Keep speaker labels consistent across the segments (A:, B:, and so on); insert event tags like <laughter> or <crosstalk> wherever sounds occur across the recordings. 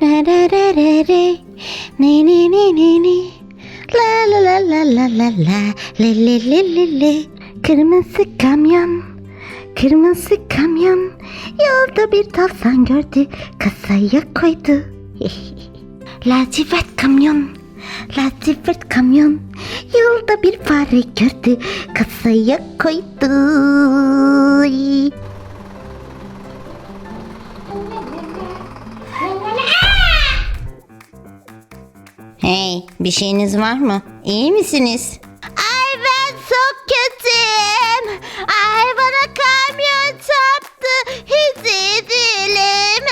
A: Re re re re re. Ne ne ne ne ne. La la la la la la la. Le le le le le. Kırmızı kamyon. Kırmızı kamyon. Yolda bir tavşan gördü. Kasaya koydu. <laughs> Lacivert kamyon. Lacivert kamyon. Yolda bir fare gördü. Kasaya koydu. Bir şeyiniz var mı? İyi misiniz? Ay ben çok kötüyüm. Ay bana kamyon çarptı. Hiç iyi değilim.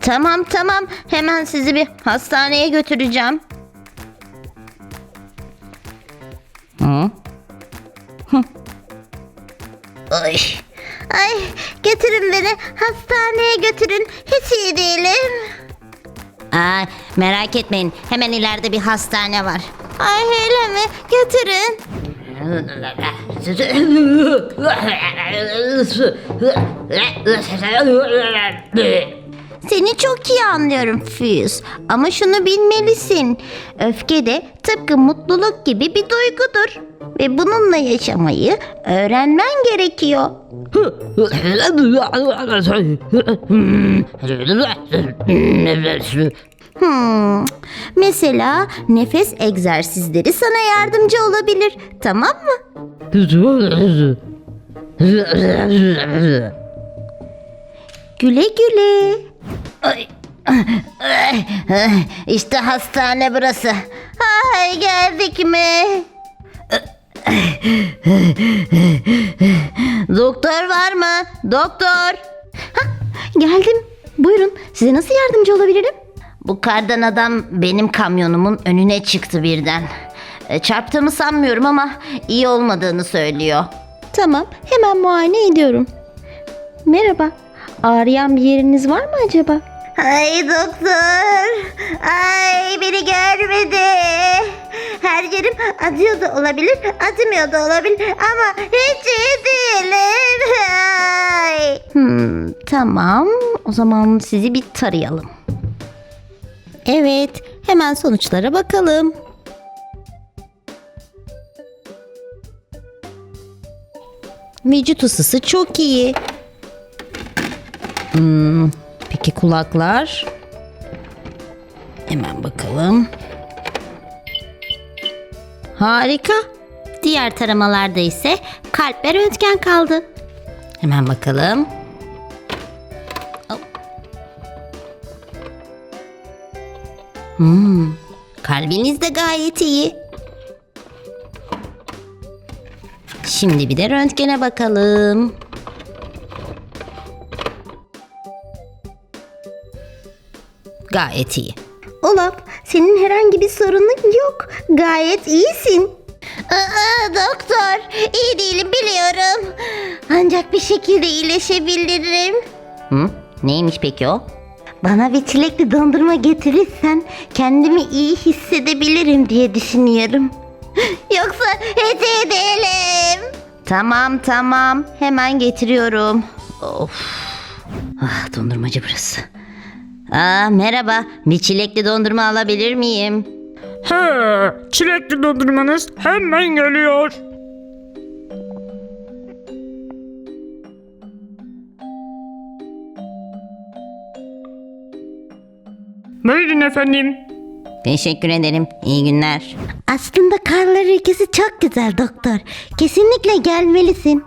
A: tamam tamam. Hemen sizi bir hastaneye götüreceğim. Hı? Hı. Ay. Ay götürün beni hastaneye götürün. Hiç iyi değilim. Aa, merak etmeyin. Hemen ileride bir hastane var. Ay öyle mi? Götürün. <laughs> Seni çok iyi anlıyorum Füz. Ama şunu bilmelisin. Öfke de tıpkı mutluluk gibi bir duygudur. Ve bununla yaşamayı öğrenmen gerekiyor. Hmm. Mesela nefes egzersizleri sana yardımcı olabilir. Tamam mı? Güle güle. İşte hastane burası. Ay geldik mi? Doktor var mı? Doktor. Hah, geldim. Buyurun. Size nasıl yardımcı olabilirim? Bu kardan adam benim kamyonumun önüne çıktı birden. E, Çarptığımı sanmıyorum ama iyi olmadığını söylüyor. Tamam, hemen muayene ediyorum. Merhaba. Ağrıyan bir yeriniz var mı acaba? Ay doktor. Ay beni görmedi. Her yerim acıyor da olabilir, acımıyor da olabilir ama hiç iyi değilim. Ay. Hmm, tamam. O zaman sizi bir tarayalım. Evet, hemen sonuçlara bakalım. Vücut ısısı çok iyi. Hmm, peki kulaklar? Hemen bakalım. Harika. Diğer taramalarda ise kalp ve röntgen kaldı. Hemen bakalım. Hmm, kalbiniz de gayet iyi. Şimdi bir de röntgene bakalım. Gayet iyi. Olaf, senin herhangi bir sorunun yok. Gayet iyisin. Aa, doktor, iyi değilim biliyorum. Ancak bir şekilde iyileşebilirim. Hı? Neymiş peki o? Bana bir çilekli dondurma getirirsen kendimi iyi hissedebilirim diye düşünüyorum. <laughs> Yoksa hiç iyi değilim. Tamam tamam hemen getiriyorum. Of. Ah, dondurmacı burası. Aa, merhaba bir çilekli dondurma alabilir miyim?
B: He, çilekli dondurmanız hemen geliyor. Buyurun efendim.
A: Teşekkür ederim. İyi günler. Aslında karlar ülkesi çok güzel doktor. Kesinlikle gelmelisin.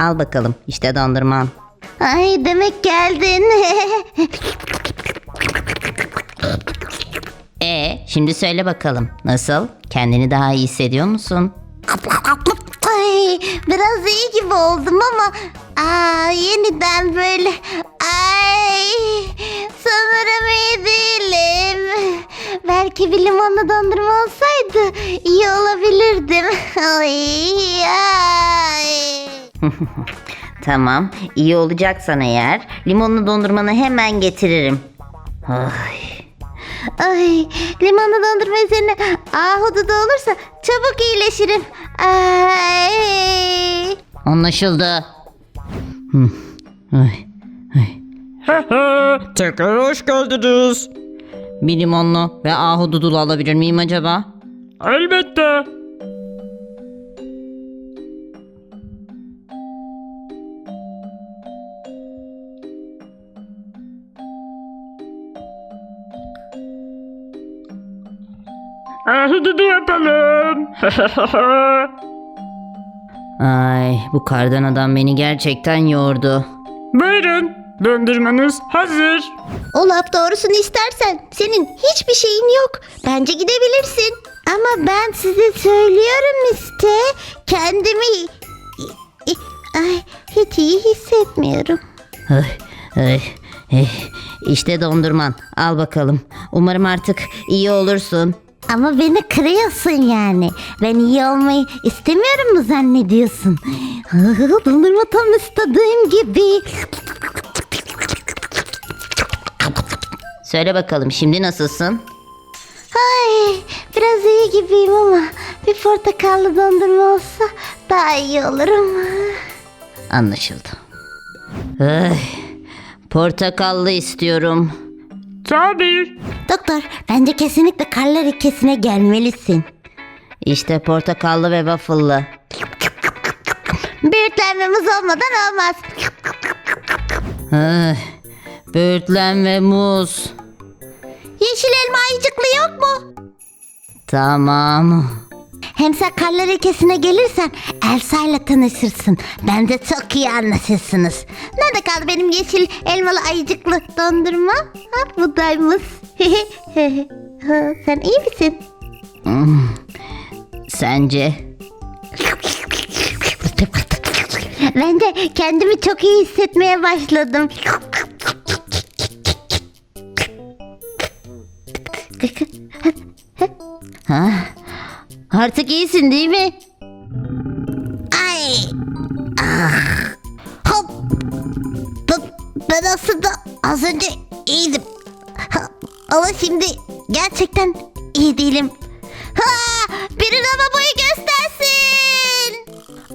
A: Al bakalım işte dondurman. Ay demek geldin. <laughs> e şimdi söyle bakalım. Nasıl? Kendini daha iyi hissediyor musun? Ay biraz iyi gibi oldum ama aa, yeniden böyle ay sanırım iyi değilim. Belki bir limonlu dondurma olsaydı iyi olabilirdim. <laughs> Ay, ay. <laughs> tamam iyi olacaksan eğer limonlu dondurmanı hemen getiririm. Ay. Ay, limonlu dondurma üzerine ahududu olursa çabuk iyileşirim. Ay. Anlaşıldı. Ay, ay.
B: Tekrar hoş geldiniz.
C: Bir limonlu ve ahududulu alabilir miyim acaba?
B: Elbette. Ahududu yapalım. <laughs>
C: Ay bu kardan adam beni gerçekten yordu.
B: Buyurun. Dondurmanız hazır.
A: Olaf doğrusunu istersen senin hiçbir şeyin yok. Bence gidebilirsin. Ama ben size söylüyorum işte. Kendimi ay, hiç iyi hissetmiyorum.
C: Ay, ay, eh, İşte dondurman. Al bakalım. Umarım artık iyi olursun.
A: Ama beni kırıyorsun yani. Ben iyi olmayı istemiyorum mu zannediyorsun? <laughs> Dondurma tam istediğim gibi.
C: Söyle bakalım şimdi nasılsın?
A: Ay, biraz iyi gibiyim ama bir portakallı dondurma olsa daha iyi olurum.
C: Anlaşıldı. Ay, portakallı istiyorum.
B: Tabii.
A: Doktor, bence kesinlikle karlar ikisine gelmelisin.
C: İşte portakallı ve waffle'lı.
A: Büyüklenmemiz olmadan olmaz.
C: Böğürtlen ve muz.
A: Yeşil elma ayıcıklı yok mu?
C: Tamam.
A: Hem sen karlar ikisine gelirsen Elsa ile tanışırsın. Ben de çok iyi anlaşırsınız. Nerede kaldı benim yeşil elmalı ayıcıklı dondurma? Ha, buradaymış. Ha, <laughs> sen iyi misin?
C: Sence?
A: Ben de kendimi çok iyi hissetmeye başladım.
C: Ha? Artık iyisin değil mi?
A: Ay. Ah. Hop. Ben, ben aslında az önce iyiydim. Ama şimdi gerçekten iyi değilim. Ha, biri lavaboyu göstersin.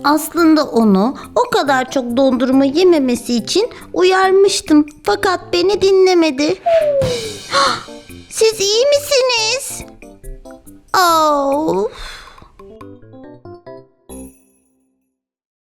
C: Aslında onu o kadar çok dondurma yememesi için uyarmıştım. Fakat beni dinlemedi. <gasps>
A: Siz iyi misiniz? Oh.